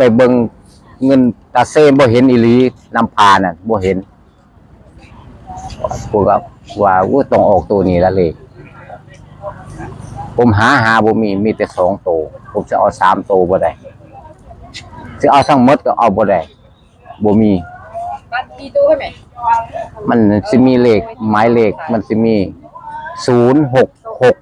ไปเบิ่งเงินตาเซ่บ่เห็นอีหลีน้ำพาน่ะบ่เห็นพวกก็ว่าอู้ต้องออกตัวนี้ละเลย ผมหาหาบ่มีมีแต่สองตัวผมจะเอาสามตัวบ่ได้จะเอาทั้งหมดก็เอาบ่ได้บ่มีบัตรกี่ตู้ใช่ไหมมันสิมีเลขหมายเลขมันสิมีศูนย์หกหก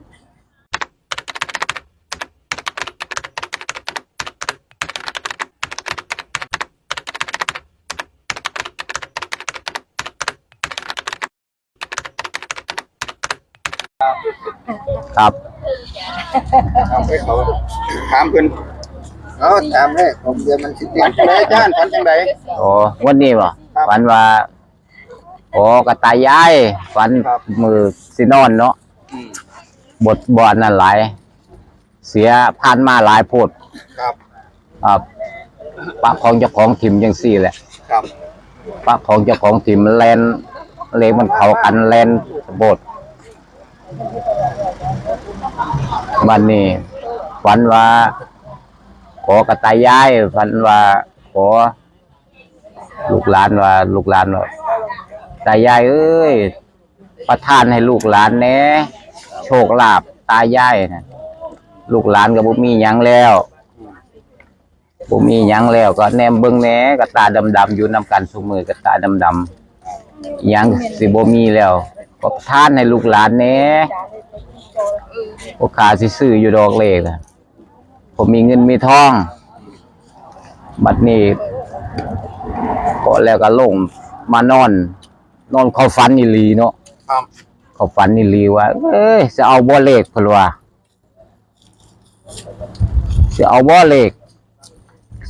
ครับเอาไปเขาถามเพิ่นเอาถามเลยผมเดือนมันสิฝันจังไดอาจารย์ฝันจังไดโอ้วันนี้บ่ครับฝันว่าโอ้กระตายายฝันครับมือสินอนเนาะอืมบทบอนนั่นหลาย เสียผ่านมาหลายโพดครับอ่าปะของเจ้าของทีมจังซี่แหละครับปะของเจ้าของทีมแลนเลงมันเข้ากันแลนโบด วันนี้ฝันว่า ขอกระตายายฝันว่า ขอ ลูกหลานว่า ลูกหลานว่าตายายเอ้ย ประทานให้ลูกหลานแน่โชคลาภตายายนะลูกหลานก็บ่มีหยังแล้วบ่มีหยังแล้วก็แนมเบิ่งแหน่ก็ตาดำๆอยู่นํกันซุมือก็ตาดำๆหยังสิบ่มีแล้ว ก็ประทานให้ลูกหลานแหน่โอกาสสิซื้ออยู่ดอกเลขน่ะผมมีเงินมีทอง บัดนี้ก็แล้วก็ลงมานอน นอนเข้าฝันอีหลีเนาะครับเขาฝันนี่ลีว่า เอ้ยจะเอาบ่เลขเพิ่นว่าจะเอาบ่เลข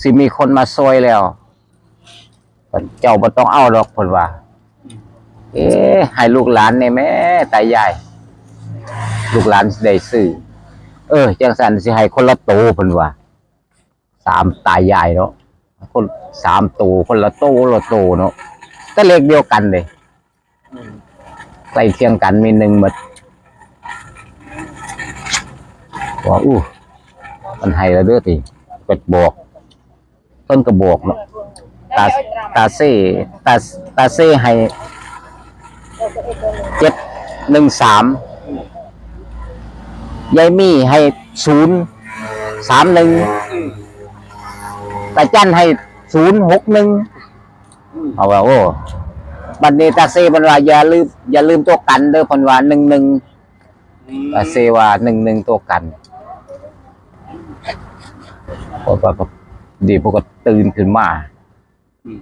สิมีคนมาซอยแล้ว เจ้าบ่ต้องเอาดอกเพิ่นว่า เอ๊ให้ลูกหลานได้แม่ตายายลูกหลานได้ซื้อเออจังสันสิให้คนละโตเพิ่นว่าสามตายายเนาะคนสามโตคนละโตละโตเนาะแต่เลขเดียวกันเลยใกล้เคียงกันมีหนึ่งหมดว่าอู้มันให้แล้วเด้อติเป็ดบอก ต้นกระบอกเนาะตาตาเซ่ตาตาเซ่ให้ เจ็ดหนึ่งสามยายมี่ให้ศูนย์สามหนึ่งอืมตาจันให้ศูนย์หกหนึ่งอืมเอาว่าโอ้บัดนี้ตาเซ่มันว่าอย่าลืมอย่าลืมตัวกันเด้อเพันว่าหนึ่งหนึ่งอืมตาเซว่าหนึ่งหนึ่งตัวกันพอก็ดีพวกก็ตื่นขึ้นมาอืม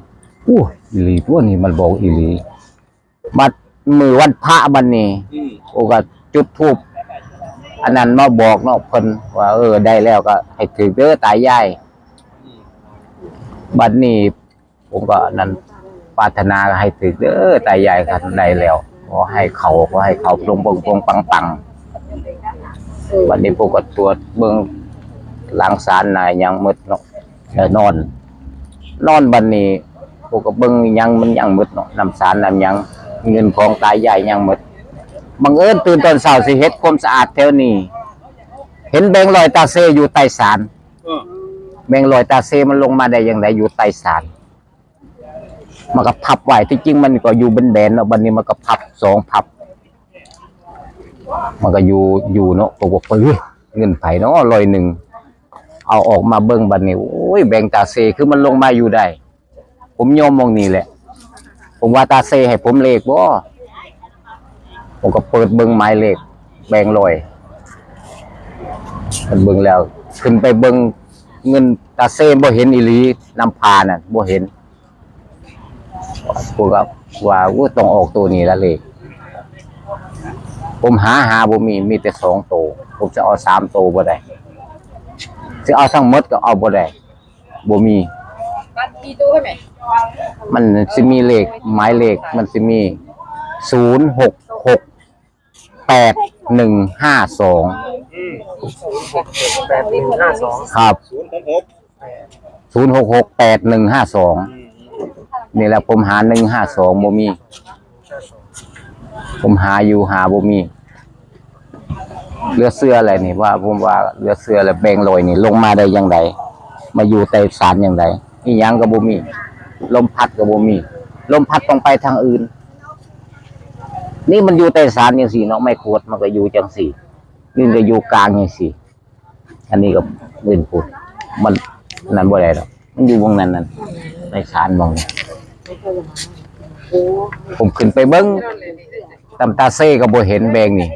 อู้อีหลีพวกนี้มันบอกอีหลีมา มือวันพระบันนี้อืมโอก็จุดทูบอันนั้นมาบอกเนาะเพิ่นว่าเออได้แล้วก็ให้ถือเด้อตายายอืมบัดนี้ผมก็อันนั้นปรารถนาให้ถือเด้อตายายกันได้แล้วขอให้เขาขอให้เขาปรงปงปงปังปังวันนี้ผมก็ตรวจเบิ่งหลังสารนายยังมืดเนาะเออนอน นอนบัดนี้ผมก็เบิ่งยังมันยังมืดเนาะน้ำสารน้ำยัง เงินของตายใหญ่ยังหมดบังเอิญตื่นตอนเช้าสิเฮ็ดความสะอาดแถวนี้ เห็นแบงลอยตาเซอยู่ใต้ศาลแบงลอยตาเซมันลงมาได้อยังไงอยู่ใต้ศาลมันก็พับไว้ที่จริงมันก็อยู่เป็นแบนเนาะบัดนี้มันก็พับสองพับ มันก็อยู่อยู่เนาะผมก็เฮ้เงินไผเนาะร้อยหนึ่งเอาออกมาเบิ่งบัดนี้โอ้ยแบงตาเซคือมันลงมาอยู่ได้ ผมยอมมองนี่แหละ ผมว่าตาเซให้ผมเลขบ่ผมก็เปิดเบิ่งหมายเลขแบ่งลอยมันเบิ่งแล้ว ขึ้นไปเบิ่งเงินตาเซบ่เห็นอีหลีน้ำพาน่ะบ่เห็นผมก็ว่าอู้ต้องออกตัวนี้ละเลขผมหาหาบ่มีมีแต่สองโตวผมจะเอาสามโตวบ่ได้จะเอาทั้งหมดก็เอาบ่ได้บ่มีบัตรมีตู้ใช่ไหม มันสิมีเลขหมายเลขมันสิมีศูนย์หกหกแปดหนึ่งห้าสองอืมแปดหนึ่งห้าสองครับศูนย์หกหกศูนย์หกหกแปดหนึ่งห้าสองอืมนี่แหละผมหาหนึ่งห้าสองบ่มี ผมหาอยู่หาบ่มีเรือเสื้ออะไรนี่ว่าผมว่าเรือเสื้ออะไรแบงลอยนี่ ลงมาได้ยังไงมาอยู่แต่สารอย่างไรนี่ยังกับบ่มี ลมพัดกับบ่มี ลมพัดต้องไปทางอื่น นี่มันอยู่แต่สารอย่างสี่เนาะไม่ขวดมันก็อยู่จังสี่นี่ก็อยู่กลางอย่างสี่ อันนี้ก็เล่นพูดมันนั่นบ่ได้หรอกมันอยู่วงนั้นนั่นในสารมองนี้ผมขึ้นไปเบิ้งตำตาเซ่ก็บ่เห็นแบงนี่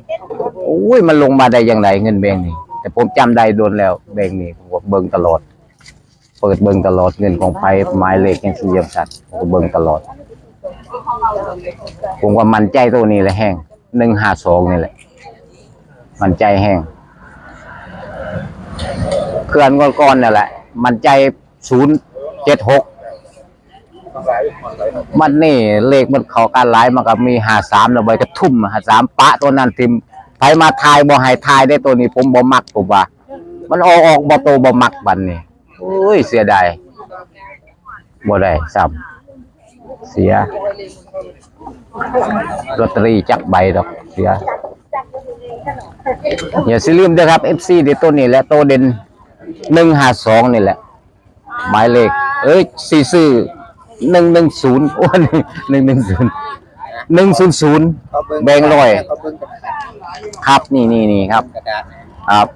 โอ้ยมันลงมาได้ยังไงเงินแบงนี่แต่ผมจำได้โดนแล้วแบงนี่ผมเบิ้งตลอด เปิดเบิ้งตลอดเงินของไผหมายเลขยังสี่ยังสัตว์ผมเบิ้งตลอด ผมว่ามันใจตัวนี้แหละแห้งหนึ่งห้าสองนี่แหละ มันใจแห้งเคลื่อนก้อนๆนี่แหละ มันใจศูนย์เจ็ดหกมันนี่เลขมันเขาการไลายมันก็มีหาสามแล้วใบกระทุ่มหาสามปะตัวนั้นทิมไปมาทายบ่ให้ทายได้ตัวนี้ผมบ่มักผมว่า มันออกออกบ่โตบ่มักบันนี่ อ้ยเสียดายบ่ได้ซ้ำเสียลอตเตอรี่จักใบดอกเสียอย่าสิลืมนะครับ FC เดี๋ยวตัวนี้แหละตัวเด่นหนึ่งห้าสองนี่แหละ หมายเลข เอ้ยสี่ซื้อหนึ่งหนึ่งศูนย์โอ้หนึ่งหนึ่งศูนย์หนึ่งศูนย์ศูนย์แบงค์ร้อย ครับนี่นี่นี่ครับ ครับ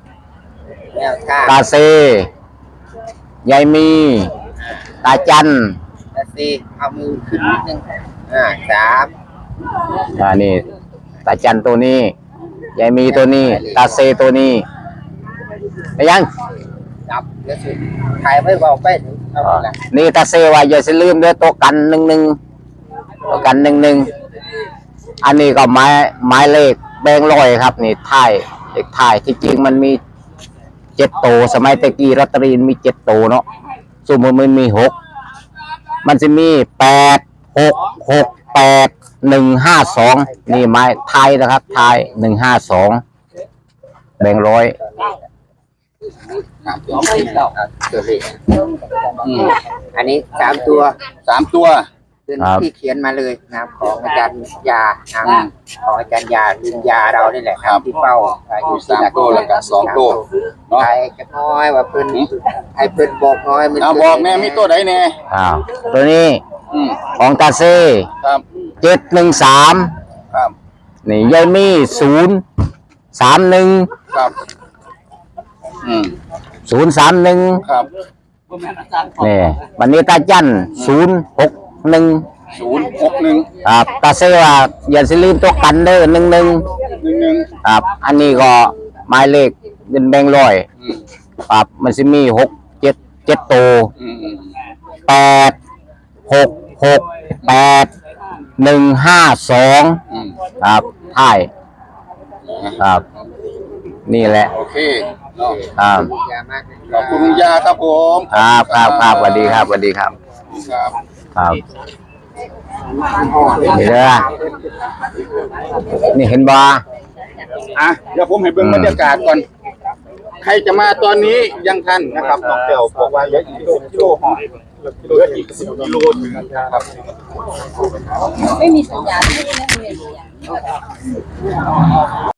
แนวท่าตาเซ ยายมี ตาจันและสี่เอามือขึ้นนิดนึงอ่าสามอ่านี่ ตาจันตัวนี้ ยายมีตัวนี้ ตาเซตัวนี้ไปยังจับแล้วสุดถ่ายไว้เบาไปถึงเอาไปละนี่ตาเซว่าอย่าสิลืมเด้อตัวกันหนึ่งหนึ่งตัวกันหนึ่งหนึ่งอันนี้ก็ไม้ไม้เลขแบงค์ร้อยครับ นี่ท้ายเลขท้ายที่จริงมันมี เจ็ดโตวสมัยตะกี้รัตตอรีมีเจ็ดโตวเนาะสมมติมันมีหกมันจะมีแปดหกหกแปดหนึ่งห้าสองนี่ไม้ไทยนะครับ ไทยหนึ่งห้าสองแบงค์ร้อยสามตัวตัวเลขอืมอันนี้สามตัวสามตัว เป็นที่เขียนมาเลยนะครับของอาจารย์ยานะครับของอาจารย์ยาลินยาเรานี่แหละครับที่เป้าอ่าอยู่ที่สามหลักตัวแล้วก็สองตัวเนาะใครจะน้อยว่าเพิ่นให้เพิ่นบอกน้อยมันเอาบอกแม่มีตัวใดแน่อ้าวตัวนี้อืมของตาเซครับเจ็ดหนึ่งสามครับนี่ยายมีศูนย์สามหนึ่งครับอืมศูนย์สามหนึ่งครับนี่วันนี้ตาจันศูนย์หก หนึ่งศูนย์หกหนึ่งครับตาเซว่าอย่าสิลืมตัวกันเด้อหนึ่งหนึ่งหนึ่งหนึ่งครับ อันนี้ก็หมายเลขเงินแบงค์ร้อยอืมครับมันจะมีหกเจ็ดเจ็ดโตวอืมอืมแปดหกหกแปดหนึ่งห้าสองอืมครับท้ายครับ นี่แหละ โอเคเนาะครับยามากขอบคุณลุงยาครับผม ครับครับครับสวัสดีครับสวัสดีครับ ครับครับนี่เด้อนี่เห็นบ่อะเดี๋ยวผมให้เบิ่งบรรยากาศก่อน ใครจะมาตอนนี้ยังทันนะครับน้องเตียวบอกว่าเหลืออีกกิโลห่อเหลืออีกสิบกิโลถึงนะครับ ไม่มีสัญญาณไม่มีสัญญาณ